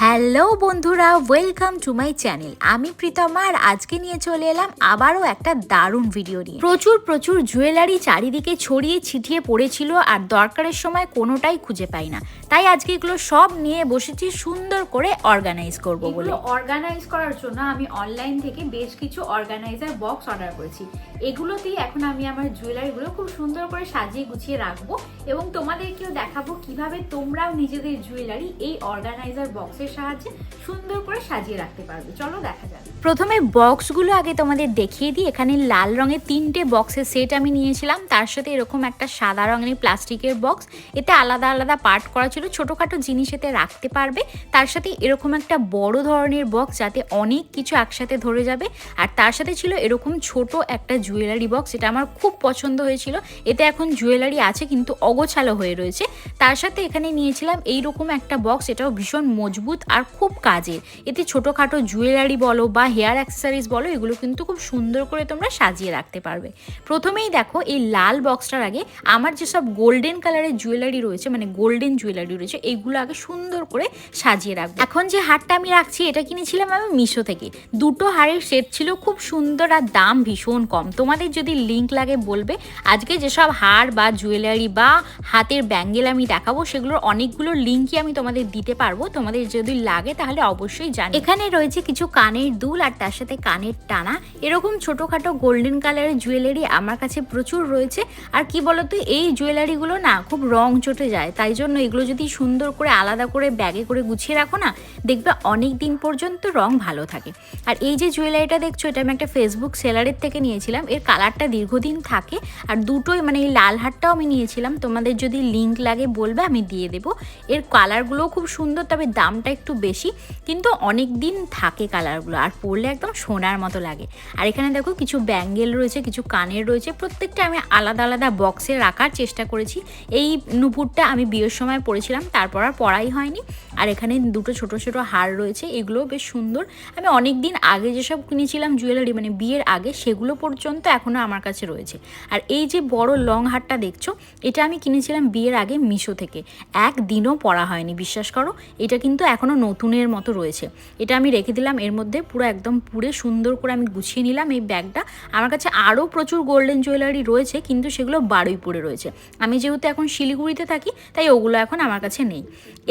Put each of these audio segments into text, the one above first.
Hello বন্ধুরা welcome to my channel আমি প্রীতমা আর আজকে নিয়ে চলে এলাম আবারও একটা দারুণ ভিডিও নিয়ে। প্রচুর প্রচুর জুয়েলারি চারিদিকে ছড়িয়ে ছিটিয়ে পড়েছিল আর দরকারের সময় কোনোটাই খুঁজে পাই না। তাই আজকে এগুলো সব নিয়ে বসেছি সুন্দর করে অর্গানাইজ করব বলে। অর্গানাইজ করার জন্য আমি অনলাইন থেকে বেশ কিছু অর্গানাইজার বক্স অর্ডার করেছি। এগুলোতেই এখন আমি আমার জুয়েলারিগুলো খুব সুন্দর করে সাজিয়ে গুছিয়ে রাখব এবং তোমাদেরকেও দেখাবো কীভাবে তোমরাও নিজেদের জুয়েলারি এই অর্গানাইজার বক্সের সাহায্যে সুন্দর করে সাজিয়ে রাখতে পারবে। চলো দেখা যাক। প্রথমে বক্সগুলো আগে তোমাদের দেখিয়ে দিই। এখানে লাল রঙের তিনটে বক্সের সেট আমি নিয়েছিলাম। তার সাথে এরকম একটা সাদা রঙের প্লাস্টিকের বক্স। এতে আলাদা আলাদা পার্ট করা ছিল। ছোটোখাটো জিনিস এতে রাখতে পারবে। তার সাথে এরকম একটা বড় ধরনের বক্স যাতে অনেক কিছু একসাথে ধরে যাবে। আর তার সাথে ছিল এরকম ছোট একটা জুয়েলারি বক্স। এটা আমার খুব পছন্দ হয়েছিল। এতে এখন জুয়েলারি আছে, কিন্তু অগোছালো হয়ে রয়েছে। তার সাথে এখানে নিয়েছিলাম এইরকম একটা বক্স। এটাও ভীষণ মজবুত আর খুব কাজের এতে ছোটোখাটো জুয়েলারি বলো বা হেয়ার অ্যাক্সেসরিজ বলো, এগুলো কিন্তু খুব সুন্দর করে তোমরা সাজিয়ে রাখতে পারবে। প্রথমেই দেখো, এই লাল বক্সটার আগে আমার যেসব গোল্ডেন কালারের জুয়েলারি রয়েছে মানে গোল্ডেন জুয়েলারি রয়েছে, এগুলো আগে সুন্দর করে সাজিয়ে রাখব। এখন যে হারটা আমি রাখছি, এটা কিনেছিলাম আমি মিশো থেকে। দুটো হারের সেট ছিল খুব সুন্দর আর দাম ভীষণ কম। তোমাদের যদি লিঙ্ক লাগে বলবে, আজকে যেসব হার বা জুয়েলারি বা হাতের ব্যাঙ্গেল আমি দেখাবো, সেগুলোর অনেকগুলো লিঙ্কই আমি তোমাদের দিতে পারব। তোমাদের যদি লাগে তাহলে অবশ্যই জানি। এখানে রয়েছে কিছু কানের দুল আর তার সাথে কানের টানা। এরকম ছোটোখাটো গোল্ডেন কালারের জুয়েলারি আমার কাছে প্রচুর রয়েছে। আর কি বলতো, এই জুয়েলারিগুলো না খুব রং চটে যায়। তাই জন্য এগুলো যদি সুন্দর করে আলাদা করে ব্যাগে করে গুছিয়ে রাখো না, দেখবে অনেক দিন পর্যন্ত রং ভালো থাকে। আর এই যে জুয়েলারিটা দেখছ, এটা আমি একটা ফেসবুক সেলারের থেকে নিয়েছিলাম। এর কালারটা দীর্ঘদিন থাকে। আর দুটোই মানে এই লাল হারটাও আমি নিয়েছিলাম। তোমাদের যদি লিঙ্ক লাগে বলবে, আমি দিয়ে দেবো। এর কালারগুলোও খুব সুন্দর, তবে দামটা একটু বেশি। কিন্তু অনেক দিন থাকে কালারগুলো আর পরলে একদম সোনার মতো লাগে। আর এখানে দেখো কিছু ব্যাঙ্গেল রয়েছে, কিছু কানের রয়েছে, প্রত্যেকটা আমি আলাদা আলাদা বক্সে রাখার চেষ্টা করেছি। এই নুপুরটা আমি বিয়ের সময় পরেছিলাম, তারপর আর পরাই হয়নি। আর এখানে দুটো ছোট ছোট হার রয়েছে, এগুলোও বেশ সুন্দর। আমি অনেক দিন আগে যেসব কিনেছিলাম জুয়েলারি মানে বিয়ের আগে, সেগুলো পর্যন্ত এখনও আমার কাছে রয়েছে। আর এই যে বড় লং হারটা দেখছ, এটা আমি কিনেছিলাম বিয়ের আগে মিশো থেকে। একদিনও পরা হয়নি, বিশ্বাস করো। এটা কিন্তু এখনও নতুনের মতো রয়েছে। এটা আমি রেখে দিলাম, এর মধ্যে পুরো একদম পুরে সুন্দর করে আমি গুছিয়ে নিলাম এই ব্যাগটা। আমার কাছে আরও প্রচুর গোল্ডেন জুয়েলারি রয়েছে, কিন্তু সেগুলো বারুইপুরে রয়েছে। আমি যেহেতু এখন শিলিগুড়িতে থাকি, তাই ওগুলো এখন আমার কাছে নেই।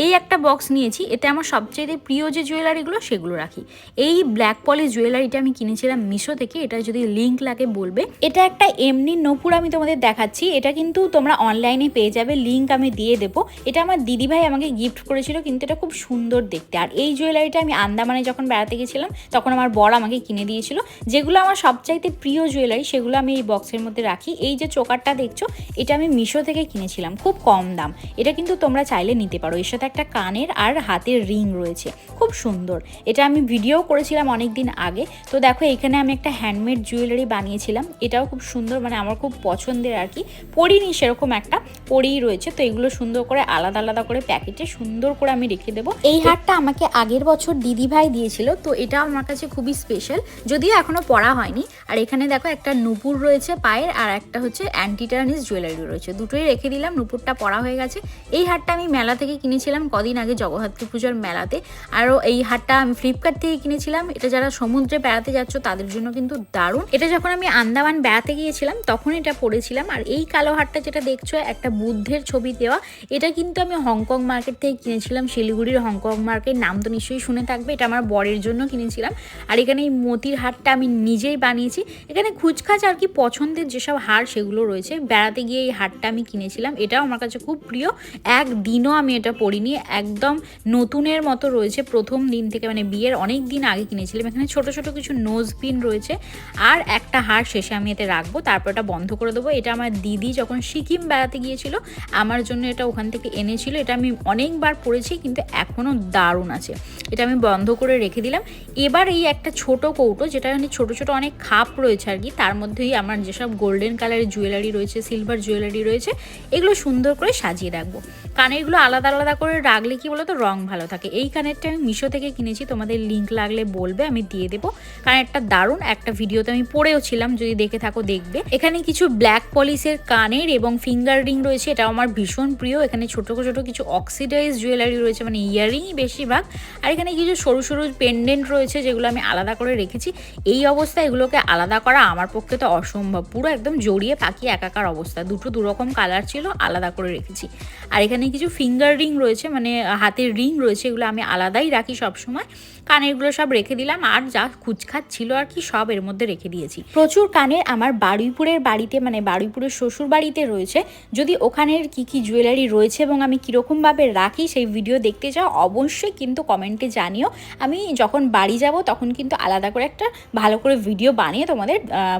এই একটা বক্স নিয়েছি, এতে আমার সবচেয়ে প্রিয় যে জুয়েলারিগুলো সেগুলো রাখি। এই ব্ল্যাক পলিশ জুয়েলারিটা আমি কিনেছিলাম মিশো থেকে, এটা যদি লিঙ্ক লাগে বলবে। এটা একটা এমনি নপুর আমি তোমাদের দেখাচ্ছি, এটা কিন্তু তোমরা অনলাইনে পেয়ে যাবে লিঙ্ক আমি দিয়ে দেবো। এটা আমার দিদিভাই আমাকে গিফট করেছিল, কিন্তু এটা খুব সুন্দর দেখতে। আর এই জুয়েলারিটা আমি আন্দামানে যখন বেড়াতে গেছিলাম, তখন আমার বর আমাকে কিনে দিয়েছিল। যেগুলো আমার সবচাইতে প্রিয় জুয়েলারি সেগুলো আমি এই বক্সের মধ্যে রাখি। এই যে চোকারটা দেখছ, এটা আমি মিশো থেকে কিনেছিলাম, খুব কম দাম। এটা কিন্তু তোমরা চাইলে নিতে পারো। এর সাথে একটা কানের আর হাতের রিং রয়েছে, খুব সুন্দর। এটা আমি ভিডিও করেছিলাম অনেক দিন আগে। তো দেখো, এখানে আমি একটা হ্যান্ডমেড জুয়েলারি বানিয়েছিলাম। এটাও খুব সুন্দর মানে আমার খুব পছন্দের আর কি। পরিনি সেরকম একটা, পরেই রয়েছে। তো এগুলো সুন্দর করে, আলাদা আলাদা করে প্যাকেটে সুন্দর করে আমি রেখে দেবো। এই হারটা আমাকে আগের বছর দিদিভাই দিয়েছিল, তো এটা আমার কাছে খুবই স্পেশাল যদিও এখনও পড়া হয়নি। আর এখানে দেখো একটা নুপুর রয়েছে পায়ের, আর একটা হচ্ছে অ্যান্টিটার্নিস জুয়েলারি রয়েছে। দুটোই রেখে দিলাম, নুপুরটা পড়া হয়ে গেছে। এই হারটা আমি মেলা থেকে কিনেছিলাম কদিন আগে জগদ্ধাত্রী পুজোর মেলাতে। আরও এই হারটা আমি ফ্লিপকার্ট থেকে কিনেছিলাম। এটা যারা সমুদ্রে বেড়াতে যাচ্ছ, তাদের জন্য কিন্তু দারুণ। এটা যখন আমি আন্দামান বেড়াতে গিয়েছিলাম, তখন এটা পড়েছিলাম আর এই কালো হারটা যেটা দেখছ, একটা বুদ্ধের ছবি দেওয়া, এটা কিন্তু আমি হংকং মার্কেট থেকে কিনেছিলাম। শিলিগুড়ির হংকং মার্কেট নাম তো নিশ্চয়ই শুনে থাকবে, এটা আমার বরের জন্য কিনেছিলাম। আর এখানে এই মতির হারটা আমি নিজেই বানিয়েছি। এখানে খুচখাচ আর কি পছন্দের যেসব হার সেগুলো রয়েছে, বেড়াতে গিয়ে এই হারটা আমি কিনেছিলাম। এটাও আমার কাছে খুব প্রিয়। একদিনও আমি এটা পরিনি, একদম নতুনের মতো রয়েছে। প্রথম দিন থেকে মানে বিয়ের অনেক দিন আগে কিনেছিলাম। এখানে ছোট ছোট কিছু নোজ পিন রয়েছে। আর একটা হার শেষে আমি এতে রাখব, তারপর এটা বন্ধ করে দেবো। এটা আমার দিদি যখন সিকিম বেড়াতে গিয়েছিল, আমার জন্য এটা ওখান থেকে এনেছিল। এটা আমি অনেকবার পরেছি, কিন্তু এখনও দারুণ আছে। এটা আমি বন্ধ করে রেখে দিলাম। এবার এই একটা ছোট কৌটো যেটা মানে ছোট ছোট অনেক খাপ রয়েছে আর কি, তার মধ্যেই আমার যেসব গোল্ডেন কালারের জুয়েলারি রয়েছে সিলভার জুয়েলারি রয়েছে, এগুলো সুন্দর করে সাজিয়ে রাখব। কানেরগুলো আলাদা আলাদা করে রাখলে কি বলতো, রং ভালো থাকে। এই কানেরটা আমি মিশো থেকে কিনেছি, তোমাদের লিঙ্ক লাগলে বলবে, আমি দিয়ে দেবো। কানেরটা দারুণ, একটা ভিডিওতে আমি পড়েও ছিলাম, যদি দেখে থাকো দেখবে। এখানে কিছু ব্ল্যাক পলিশের কানের এবং ফিঙ্গার রিং রয়েছে এটা আমার ভীষণ প্রিয়। এখানে ছোট ছোট কিছু অক্সিডাইজ জুয়েলারি রয়েছে মানে ইয়ারিংই বেশিরভাগ। আর এখানে কিছু সরু সরু পেন্ডেন্ট রয়েছে যেগুলো আমি আলাদা করে রেখেছি, এই অবস্থায় এগুলোকে আলাদা করা আমার পক্ষে তো অসম্ভব। পুরো একদম জড়িয়ে পাখি একাকার অবস্থা। দুটো দুরকম কালার ছিল, আলাদা করে রেখেছি। আর এখানে কিছু ফিঙ্গার রিং রয়েছে মানে হাতের রিং রয়েছে, এগুলো আমি আলাদাই রাখি সবসময়। কানেরগুলো সব রেখে দিলাম, আর যা খুচখাচ ছিল আর কি সব এর মধ্যে রেখে দিয়েছি। প্রচুর কানের আমার বারুইপুরের বাড়িতে মানে বারুইপুরের শ্বশুর বাড়িতে রয়েছে। যদি ওখানের কি কি জুয়েলারি রয়েছে এবং আমি কীরকমভাবে রাখি সেই ভিডিও দেখতে চাও, অবশ্যই কিন্তু কমেন্টে জানিও। আমি যখন বাড়ি যাব তখন কিন্তু আলাদা করে একটা ভালো করে ভিডিও বানিয়ে তোমাদের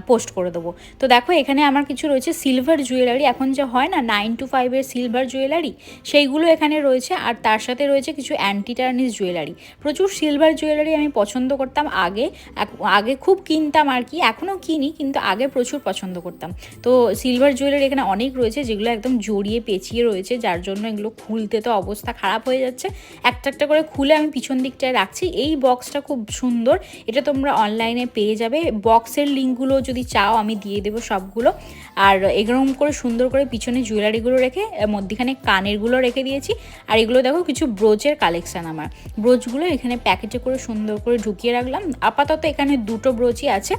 পোস্ট করে দেবো। তো দেখো, এখানে আমার কিছু রয়েছে সিলভার জুয়েলারি এখন যে হয় না নাইন টু ফাইভের সিলভার জুয়েলারি সেইগুলো এখানে রয়েছে। আর তার সাথে রয়েছে কিছু অ্যান্টিটার্নিস জুয়েলারি প্রচুর সিলভার জুয়েলারি আমি পছন্দ করতাম আগে। আগে খুব কিনতাম আর কি, এখনও কিনি কিন্তু আগে প্রচুর পছন্দ করতাম। তো সিলভার জুয়েলারি এখানে অনেক রয়েছে যেগুলো একদম জড়িয়ে পেঁচিয়ে রয়েছে, যার জন্য এগুলো খুলতে তো অবস্থা খারাপ হয়ে যাচ্ছে। একটা একটা করে খুলে আমি পিছন দিকটায় রাখছি। এই বক্সটা খুব সুন্দর, এটা তোমরা অনলাইনে পেয়ে যাবে। বক্সের লিঙ্কগুলো যদি চাও আমি দিয়ে দেবো সবগুলো। আর এরকম করে সুন্দর করে পিছনে জুয়েলারিগুলো রেখে, মধ্যখানে কানেরগুলো রেখে দিয়েছি। আর এগুলো দেখো কিছু ব্রোচের কালেকশান আমার। ব্রোচগুলো এখানে প্যাকেটে করে সুন্দর করে ঢুকিয়ে রাখলাম। আপাতত এখানে দুটো ব্রোচই আছে।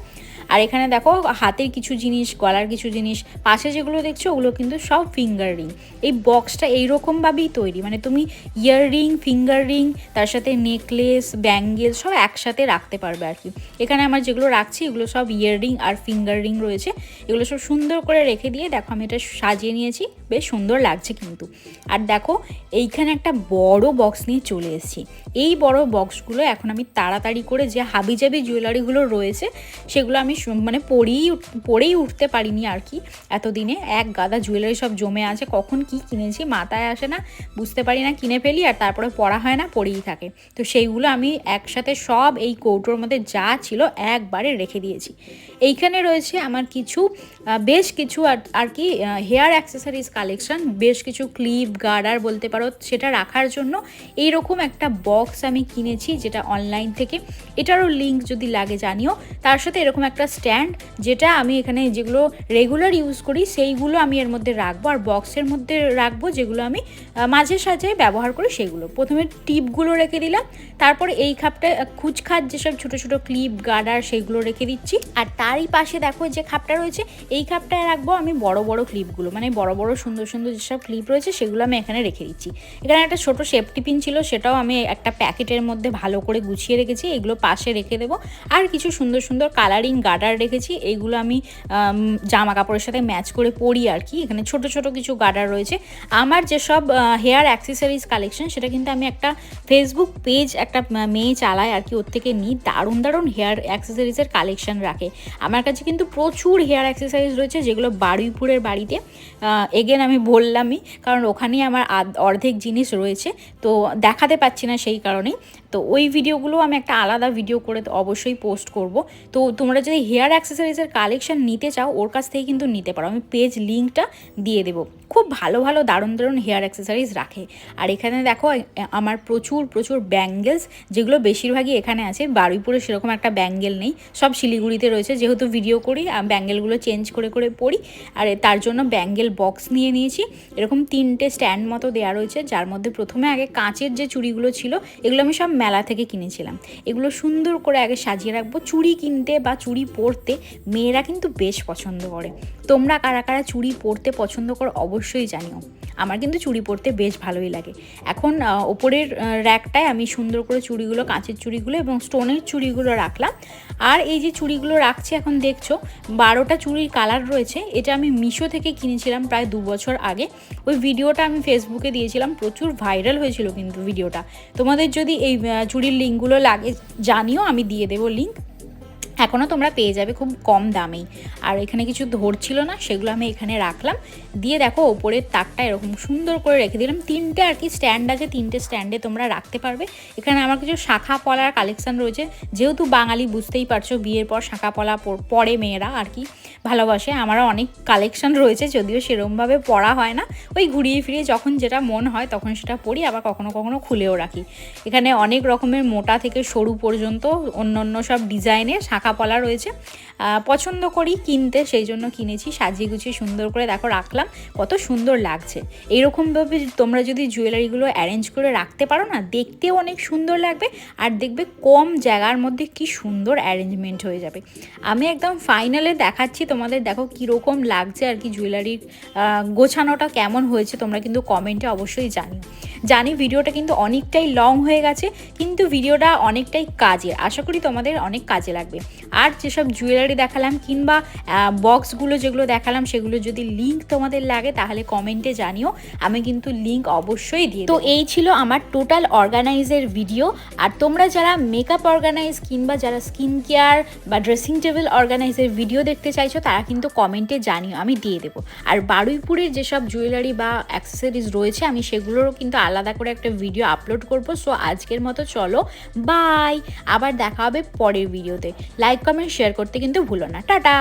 আর এখানে দেখো হাতের কিছু জিনিস, গলার কিছু জিনিস, পাশে যেগুলো দেখছ ওগুলো কিন্তু সব ফিঙ্গার রিং এই বক্সটা এইরকমভাবেই তৈরি। মানে তুমি ইয়ার রিং ফিঙ্গার রিং তার সাথে নেকলেস ব্যাঙ্গেল সব একসাথে রাখতে পারবে আর কি। এখানে আমার যেগুলো রাখছি এগুলো সব ইয়ার রিং আর ফিঙ্গার রিং রয়েছে। এগুলো সব সুন্দর করে রেখে দিয়ে দেখো আমি এটা সাজিয়ে নিয়েছি। বেশ সুন্দর লাগছে কিন্তু। আর দেখো এইখানে একটা বড় বক্স নিয়ে চলে এসেছি। এই বড় বক্সগুলো এখন আমি তাড়াতাড়ি করে যে হাবিজাবি জুয়েলারিগুলো রয়েছে সেগুলো আমি মানে পরেই পরেই উঠতে পারিনি আর কি। এতদিনে এক গাদা জুয়েলারি সব জমে আছে, কখন কি কিনেছি মাথায় আসে না, বুঝতে পারি না, কিনে ফেলি আর তারপরে পড়া হয় না, পড়েই থাকে। তো সেইগুলো আমি একসাথে সব এই কৌটোর মধ্যে যা ছিল একবারে রেখে দিয়েছি। এইখানে রয়েছে আমার কিছু বেশ কিছু আর কি হেয়ার অ্যাক্সেসারিজ কালেকশন বেশ কিছু ক্লিপ গার্ডার বলতে পারো, সেটা রাখার জন্য এইরকম একটা বক্স আমি কিনেছি যেটা অনলাইন থেকে। এটারও লিঙ্ক যদি লাগে জানিও। তার সাথে এরকম একটা স্ট্যান্ড যেটা আমি এখানে যেগুলো রেগুলার ইউজ করি, সেইগুলো আমি এর মধ্যে রাখব আর বক্সের মধ্যে রাখব যেগুলো আমি মাঝে সাঝে ব্যবহার করি সেগুলো। প্রথমে টিপগুলো রেখে দিলাম, তারপরে এই খাপটা খুচখাট যেসব ছোটো ছোটো ক্লিপ গার্ডার সেগুলো রেখে দিচ্ছি। আর তারই পাশে দেখো যে খাপটা রয়েছে, এই খাপটায় রাখব আমি বড় বড় ক্লিপগুলো মানে বড় বড় সুন্দর সুন্দর যেসব ক্লিপ রয়েছে সেগুলো আমি এখানে রেখে দিচ্ছি। এখানে একটা ছোটো সেফটি পিন ছিল, সেটাও আমি একটা প্যাকেটের মধ্যে ভালো করে গুছিয়ে রেখেছি, এগুলো পাশে রেখে দেবো। আর কিছু সুন্দর সুন্দর কালারিং গার্ডার রেখেছি, এইগুলো আমি জামা কাপড়ের সাথে ম্যাচ করে পরি আর কি। এখানে ছোট ছোট কিছু গার্ডার রয়েছে। আমার যেসব হেয়ার অ্যাক্সেসরিজ কালেকশন সেটা কিন্তু আমি একটা ফেসবুক পেজ একটা মেয়ে চালায় আর কি, ওর থেকে নিই। দারুণ দারুণ হেয়ার অ্যাক্সেসরিজের কালেকশন রাখে। আমার কাছে কিন্তু প্রচুর হেয়ার এক্সারসাইজ রয়েছে, যেগুলো বারুইপুরের বাড়িতে। এগেন আমি বললামই, কারণ ওখানেই আমার অর্ধেক জিনিস রয়েছে, তো দেখাতে পাচ্ছি না সেই কারণেই। তো ওই ভিডিওগুলো আমি একটা আলাদা ভিডিও করে অবশ্যই পোস্ট করব। তো তোমরা যদি হেয়ার অ্যাক্সেসরিজের কালেকশন নিতে চাও, ওর কাছ থেকে কিন্তু নিতে পারো। আমি পেজ লিঙ্কটা দিয়ে দেবো। খুব ভালো ভালো, দারুণ দারুণ হেয়ার অ্যাক্সেসরিজ রাখে। আর এখানে দেখো আমার প্রচুর প্রচুর ব্যাঙ্গেলস যেগুলো বেশিরভাগই এখানে আছে। বারুইপুরে সেরকম একটা ব্যাঙ্গেল নেই। সব শিলিগুড়িতে রয়েছে। যেহেতু ভিডিও করি ব্যাঙ্গেলগুলো চেঞ্জ করে করে পড়ি। আর তার জন্য ব্যাঙ্গেল বক্স নিয়ে নিয়েছি। এরকম তিনটে স্ট্যান্ড মতো দেওয়া রয়েছে, যার মধ্যে প্রথমে আগে কাঁচের যে চুড়িগুলো ছিল, এগুলো আমি সব মেলা থেকে কিনেছিলাম। এগুলো সুন্দর করে আগে সাজিয়ে রাখব। চুড়ি কিনতে বা চুড়ি পরতে মেয়েরা কিন্তু বেশ পছন্দ করে। তোমরা কারা কারা চুড়ি পরতে পছন্দ করো, অবশ্যই জানিও। আমার কিন্তু চুড়ি পরতে বেশ ভালোই লাগে। এখন ওপরের র্যাকটায় আমি সুন্দর করে চুড়িগুলো, কাঁচের চুড়িগুলো এবং স্টোনের চুড়িগুলো রাখলাম। আর এই যে চুড়িগুলো রাখছি এখন দেখছ, বারোটা চুড়ির কালার রয়েছে। এটা আমি মিশো থেকে কিনেছিলাম প্রায় দু বছর আগে। ওই ভিডিওটা আমি ফেসবুকে দিয়েছিলাম, প্রচুর ভাইরাল হয়েছিল কিন্তু ভিডিওটা। তোমাদের যদি এই চুড়ির লিঙ্কগুলো লাগে, জানিও, আমি দিয়ে দেবো লিঙ্ক। এখনও তোমরা পেয়ে যাবে খুব কম দামেই। আর এখানে কিছু ধরছিল না, সেগুলো আমি এখানে রাখলাম। দিয়ে দেখো, ওপরের তাকটা এরকম সুন্দর করে রেখে দিলাম। তিনটে আর কি স্ট্যান্ড আছে, তিনটে স্ট্যান্ডে তোমরা রাখতে পারবে। এখানে আমার কিছু শাখা পলার কালেকশন রয়েছে। যেহেতু বাঙালি বুঝতেই পারছ, বিয়ের পর শাখা পলা পর- মেয়েরা আর কি ভালোবাসে, আমারও অনেক কালেকশান রয়েছে, যদিও সেরমভাবে পড়া হয় না। ওই ঘুরিয়ে ফিরিয়ে যখন যেটা মন হয় তখন সেটা পড়ি, আবার কখনো কখনো খুলেও রাখি। এখানে অনেক রকমের মোটা থেকে সরু পর্যন্ত অন্য অন্য সব ডিজাইনে শাখা পলা রয়েছে। পছন্দ করি কিনতে, সেই জন্য কিনেছি। সাজিয়ে গুছিয়ে সুন্দর করে দেখো রাখলাম। কত সুন্দর লাগছে। এইরকমভাবে তোমরা যদি জুয়েলারিগুলো অ্যারেঞ্জ করে রাখতে পারো না, দেখতেও অনেক সুন্দর লাগবে আর দেখবে কম জায়গার মধ্যে কি সুন্দর অ্যারেঞ্জমেন্ট হয়ে যাবে। আমি একদম ফাইনালে দেখাচ্ছি তোমাদের, দেখো কীরকম লাগছে আর কি জুয়েলারির গোছানোটা কেমন হয়েছে, তোমরা কিন্তু কমেন্টে অবশ্যই জানিও। জানি ভিডিওটা কিন্তু অনেকটাই লং হয়ে গেছে কিন্তু ভিডিওটা অনেকটাই কাজের। আশা করি তোমাদের অনেক কাজে লাগবে। আর যেসব জুয়েলারি দেখালাম কিংবা বক্সগুলো যেগুলো দেখালাম সেগুলো যদি লিঙ্ক তোমাদের লাগে তাহলে কমেন্টে জানিও। আমি কিন্তু লিঙ্ক অবশ্যই দিই তো এই ছিল আমার টোটাল অর্গানাইজের ভিডিও আর তোমরা যারা মেকআপ অর্গানাইজ কিংবা যারা স্কিন কেয়ার বা ড্রেসিং টেবিল অর্গানাইজের ভিডিও দেখতে চাইছো তারা কিন্তু কমেন্টে জানিও আমি দিয়ে দেবো। আর বারুইপুরের যেসব জুয়েলারি বা অ্যাক্সেসরিজ রয়েছে আমি সেগুলোরও কিন্তু আলাদা করে একটা ভিডিও আপলোড করব। সো আজকের মতো চলো বাই আবার দেখা হবে পরের ভিডিওতে লাইক কমেন্ট শেয়ার করতে কিন্তু ভুলো না। টাটা!